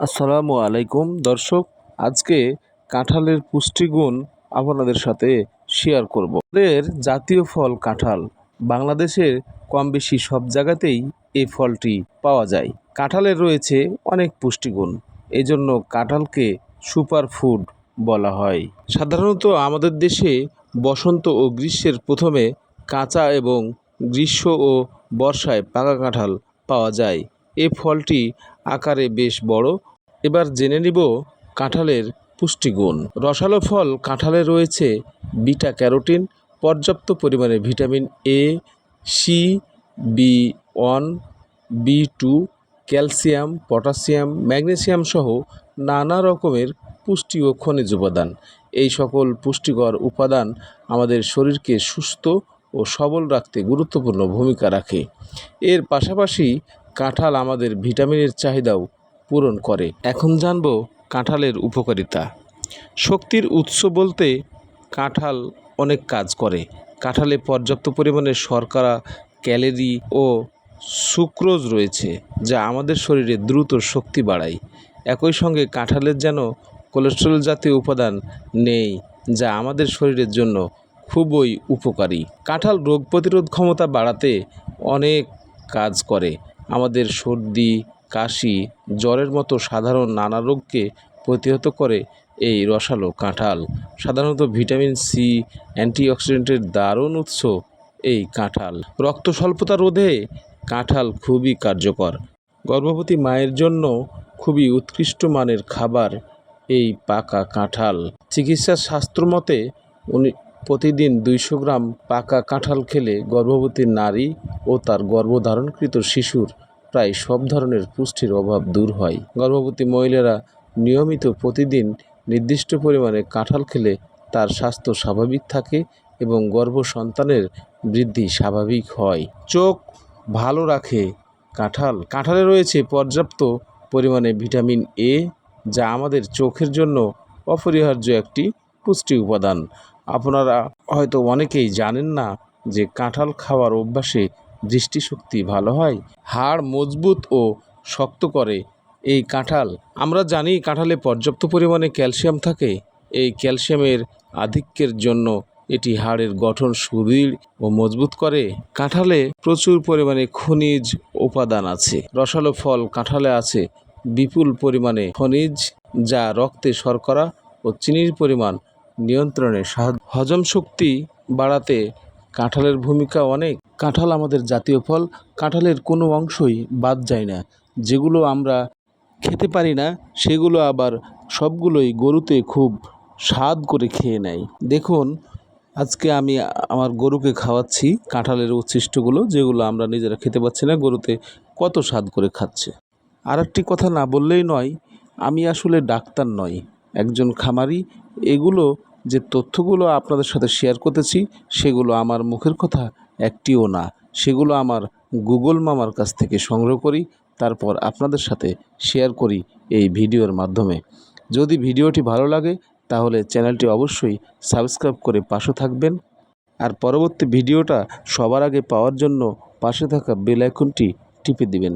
আসসালামু আলাইকুম। দর্শক, আজকে কাঁঠালের পুষ্টিগুণ আপনাদের সাথে শেয়ার করব। এর জাতীয় ফল কাঁঠাল, বাংলাদেশের কম বেশি সব জায়গাতেই এই ফলটি পাওয়া যায়। কাঁঠালের রয়েছে অনেক পুষ্টিগুণ এই জন্য কাঁঠালকে সুপার ফুড বলা হয়। সাধারণত আমাদের দেশে বসন্ত ও গ্রীষ্মের প্রথমে কাঁচা এবং গ্রীষ্ম ও বর্ষায় পাকা কাঁঠাল পাওয়া যায়। এই ফলটি আকারে বেশ বড়। এবার জেনে নিব কাঁঠালের পুষ্টিগুণ। রসালো ফল কাঁঠালে রয়েছে বিটা ক্যারোটিন, পর্যাপ্ত পরিমাণে vitamin A, C, B one, B two, calcium potassium magnesium সহ নানা রকমের পুষ্টি ও খনিজ উপাদান। এই সকল পুষ্টিকর উপাদান আমাদের শরীরকে সুস্থ ও সবল রাখতে গুরুত্বপূর্ণ ভূমিকা রাখে। এর পাশাপাশি কাঁঠাল আমাদের ভিটামিনের চাহিদাও পূরণ করে। এখন জানব কাঁঠালের উপকারিতা। শক্তির উৎস বলতে কাঁঠাল অনেক কাজ করে। কাঁঠালে পর্যাপ্ত পরিমাণে শর্করা, ক্যালোরি ও সুক্রোজ রয়েছে, যা আমাদের শরীরে দ্রুত শক্তি বাড়ায়। একই সঙ্গে কাঁঠালের যেন কোলেস্টেরল জাতীয় উপাদান নেই, যা আমাদের শরীরের জন্য খুবই উপকারী। কাঁঠাল রোগ প্রতিরোধ ক্ষমতা বাড়াতে অনেক কাজ করে। আমাদের সর্দি, কাশি, জ্বরের মতো সাধারণ নানা রোগকে প্রতিহত করে এই রসালো কাঁঠাল। সাধারণত ভিটামিন সি অ্যান্টিঅক্সিডেন্টের দারুণ উৎস এই কাঁঠাল। রক্ত স্বল্পতা রোধে কাঁঠাল খুবই কার্যকর। গর্ভবতী মায়ের জন্য খুবই উৎকৃষ্ট মানের খাবার এই পাকা কাঁঠাল। চিকিৎসা শাস্ত্র মতে উনি প্রতিদিন দুইশো গ্রাম পাকা কাঁঠাল খেলে গর্ভবতী নারী ও তার গর্ভধারণকৃত শিশুর প্রায় সব ধরনের পুষ্টির অভাব দূর হয়। গর্ভবতী মহিলারা নিয়মিত প্রতিদিন নির্দিষ্ট পরিমাণে কাঁঠাল খেলে তার স্বাস্থ্য স্বাভাবিক থাকে এবং গর্ভ সন্তানের বৃদ্ধি স্বাভাবিক হয়। চোখ ভালো রাখে কাঁঠাল। কাঁঠালে রয়েছে পর্যাপ্ত পরিমাণে ভিটামিন এ, যা আমাদের চোখের জন্য অপরিহার্য একটি পুষ্টি উপাদান। আপনারা হয়তো অনেকেই জানেন না যে কাঁঠাল খাওয়ার অভ্যাসে দৃষ্টিশক্তি ভালো হয়, হাড় মজবুত ও শক্ত করে। এই কাঁঠাল, আমরা জানি কাঁঠালে পর্যাপ্ত পরিমাণে ক্যালসিয়াম থাকে। এই ক্যালসিয়ামের আধিক্যের জন্য এটি হাড়ের গঠন সুদৃঢ় ও মজবুত করে। কাঁঠালে প্রচুর পরিমাণে খনিজ উপাদান আছে। রসালো ফল কাঁঠালে আছে বিপুল পরিমাণে খনিজ, যা রক্তে শর্করা ও চিনির পরিমাণ নিয়ন্ত্রণে সাহায্য হজম শক্তি বাড়াতে কাঁঠালের ভূমিকা অনেক। কাঁঠাল আমাদের জাতীয় ফল। কাঁঠালের কোনো অংশই বাদ যায় না। যেগুলো আমরা খেতে পারি না, সেগুলো আবার সবগুলোই গরুতে খুব স্বাদ করে খেয়ে নেয়। দেখুন, আজকে আমি আমার গরুকে খাওয়াচ্ছি কাঁঠালের উচ্ছিষ্টগুলো, যেগুলো আমরা নিজেরা খেতে পাচ্ছি না, গরুতে কত স্বাদ করে খাচ্ছে। আর একটি কথা না বললেই নয়, আমি আসলে ডাক্তার নয় একজন খামারি। এগুলো যে তথ্যগুলো আপনাদের সাথে শেয়ার করতেছি, সেগুলো আমার মুখের কথা একটিও না। সেগুলো আমার গুগল মামার কাছ থেকে সংগ্রহ করি, তারপর আপনাদের সাথে শেয়ার করি এই ভিডিওর মাধ্যমে। যদি ভিডিওটি ভালো লাগে, তাহলে চ্যানেলটি অবশ্যই সাবস্ক্রাইব করে পাশে থাকবেন। আর পরবর্তী ভিডিওটা সবার আগে পাওয়ার জন্য পাশে থাকা বেল আইকনটি টিপে দিবেন।